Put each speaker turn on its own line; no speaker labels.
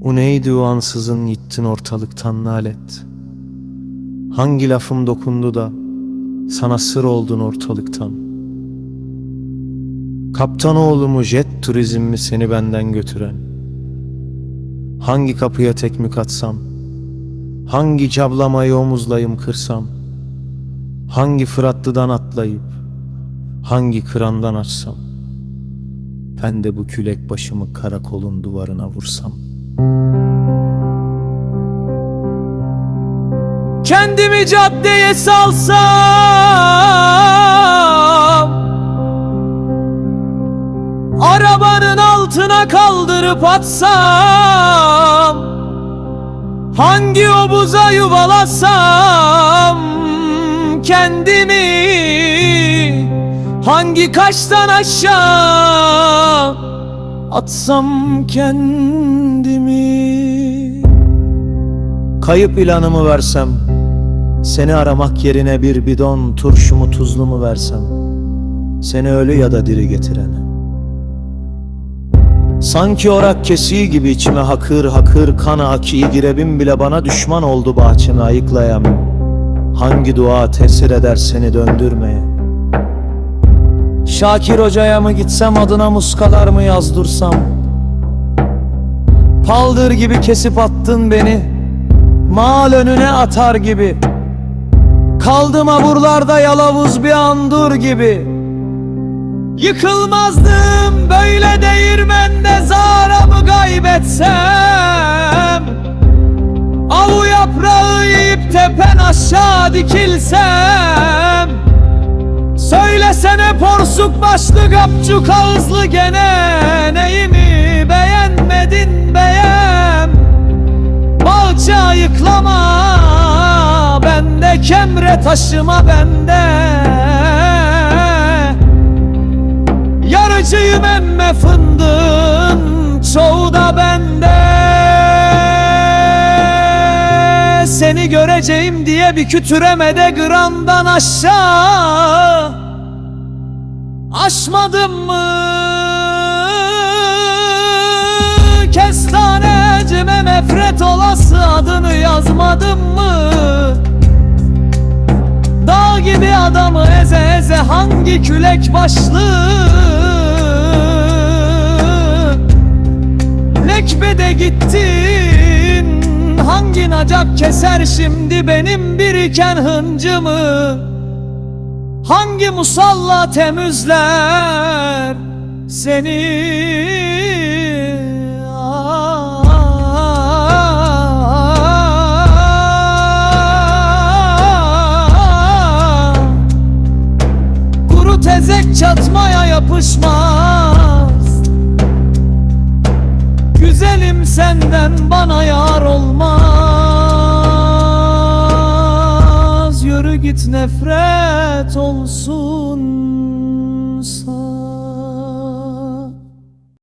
O neydi o ansızın gittin ortalıktan nalet? Hangi lafım dokundu da Sana sır oldun ortalıktan? Kaptan oğlumu jet turizm mi seni benden götüren? Hangi kapıya tekmik atsam Hangi cablamayı omuzlayım kırsam? Hangi Fıratlı'dan atlayıp Hangi kırandan açsam? Ben de bu külek başımı karakolun duvarına vursam Kendimi caddeye salsam Arabanın altına kaldırıp atsam Hangi obuza yuvalasam kendimi Hangi kaştan aşağı atsam kendimi. Kayıp ilanımı versem Seni aramak yerine bir bidon turşumu tuzlumu versem Seni ölü ya da diri getirene Sanki orak kesiği gibi içime hakır hakır kan aki girebim bile bana düşman oldu bahçemi ayıklayam Hangi dua tesir eder seni döndürmeye Şakir hocaya mı gitsem adına muskalar mı yazdırsam Paldır gibi kesip attın beni Mal önüne atar gibi. Kaldım aburlarda yalavuz bir andur gibi. Yıkılmazdım böyle değirmende zaramı kaybetsem? Avu yaprağı yiyip tepen aşağı dikilsem Söylesene porsuk başlı kapçuk ağızlı gene Neyimi beğenmedin beğen. Bahçe ayıklama Bende kemre taşıma bende. Yarıcıyım emme fındığın Çoğu da bende. Seni göreceğim diye bir kütüremede grandan aşağı Aşmadım mı? Kestanecime nefret olası adını yazmadım mı? Dağ gibi adamı eze eze hangi külek başlı Lekbede gittin hangi nacak keser şimdi benim biriken hıncımı Hangi musalla temizler seni? Tezek çatmaya yapışmaz. Güzelim senden bana yar olmaz git nefret olsun sana